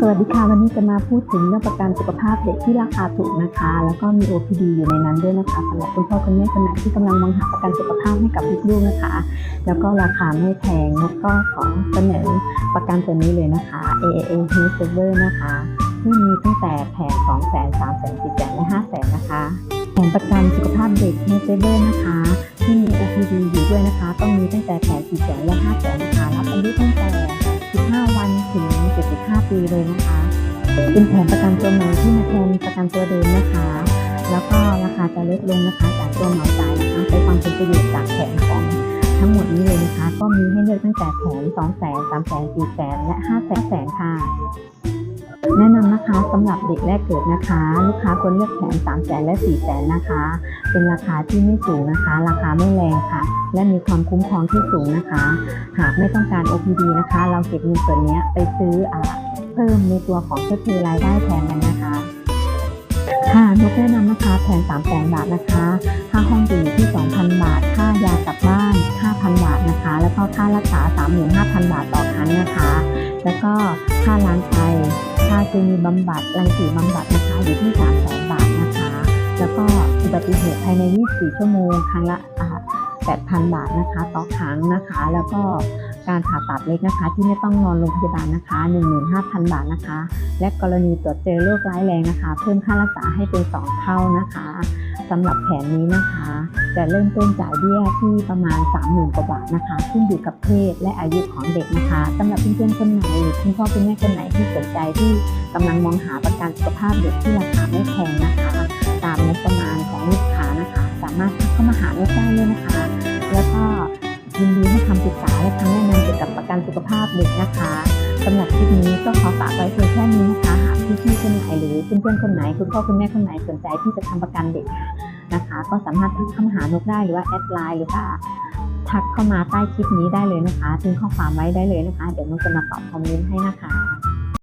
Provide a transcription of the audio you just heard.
สวัสดีค่ะ วันนี้จะมาพูดถึงเรื่องประกันสุขภาพเด็กที่ราคาถูกนะคะ แล้วก็มี OPD อยู่ในนั้นด้วยนะคะสำหรับคุณพ่อคุณแม่คนไหนที่กำลังมองหาประกันสุขภาพให้กับลูกๆนะคะ แล้วก็ราคาไม่แพงแล้วก็ขอเสนอประกันตัวนี้เลยนะคะ AAA Health Saver นะคะที่มีตั้งแต่แผน2 0 0 0 0 0 3 0 0 0 0 4 0 0 0และ5 0 0 0 0นะคะแผนประกันสุขภาพเด็ก Health Saver นะคะที่มี OPD อยู่ด้วยนะคะ ต้องมีตั้งแต่แผน4 0 0 0 0และ5 0 0 0 0นะคะรับอายุตั้งแต่15 วันถึง 5 ปีเลยนะคะ เป็นแผนประกันตัวใหม่ที่มาแทนประกันตัวเดิมนะคะ แล้วก็ราคาจะลดลงนะคะจากตัวเหมาจ่ายนะคะไปฟังเป็นประโยชน์จากแผนของทั้งหมดนี้เลยนะคะ ก็มีให้เลือกตั้งแต่แผน2แสน3แสน4แสนและ5แสนค่ะ แนะนำนะคะสำหรับเด็กแรกเกิดนะคะ ลูกค้าควรเลือกแผน3แสนและ4แสนนะคะ เป็นราคาที่ไม่สูงนะคะ ราคาไม่แรงค่ะ และมีความคุ้มครองที่สูงนะคะ หากไม่ต้องการ OPD นะคะ เราเก็บเงินส่วนนี้ไปซื้ออเพิ่มในตัวของเพื่อคือรายได้แทนกันนะคะค่ะนกแนะนำนะคะแผน3แสนบาทนะคะค่าห้องอยู่ที่ 2,000 บาท ค่ายากลับบ้าน 5,000 บาทนะคะ แล้วก็ค่ารักษา 35,000 บาทต่อครั้งนะคะ แล้วก็ค่าล้างไต ค่าเคมีบำบัดรังสีบำบัดนะคะอยู่ที่ 3 0 0 0บาทนะคะ แล้วก็อุบัติเหตุภายใน 24 ชั่วโมงครั้งละ8,000 บาทนะคะต่อครั้งนะคะ แล้วก็การผ่าตัดเล็กนะคะ ที่ไม่ต้องนอนโรงพยาบาลนะคะ 15,000 บาทนะคะ และกรณีตรวจเจอโรคร้ายแรงนะคะ เพิ่มค่ารักษาให้เป็น 2 เท่านะคะสำหรับแผนนี้นะคะ จะเริ่มต้นจ่ายเบี้ยที่ประมาณ 30,000กว่าบาทนะคะ ขึ้นอยู่กับเพศและอายุของเด็กนะคะสำหรับเพื่อนๆคนไหนหรือคุณพ่อคุณแม่คนไหนที่สนใจที่กำลังมองหาประกันสุขภาพเด็กที่ราคาไม่แพงนะคะ ตามงบประมาณของลูกค้านะคะ สามารถเข้ามาหาเราได้เลยนะคะ แล้วก็ยินดีให้คำปรึกษาและคำแนะนำเกี่ยวกับประกันสุขภาพเด็กนะคะสำหรับคลิปนี้ก็ขอฝากไว้เพียงแค่นี้นะคะ หากพี่ๆคนไหนหรือเพื่อนๆคนไหน คุณพ่อคุณแม่คนไหนสนใจที่จะทำประกันเด็ก นะคะ ก็สามารถทักเข้ามาหานกได้หรือว่าแอดไลน์หรือว่าทักเข้ามาใต้คลิปนี้ได้เลยนะคะทิ้งข้อความไว้ได้เลยนะคะ เดี๋ยวนกจะมาตอบคอมเมนต์ให้นะคะ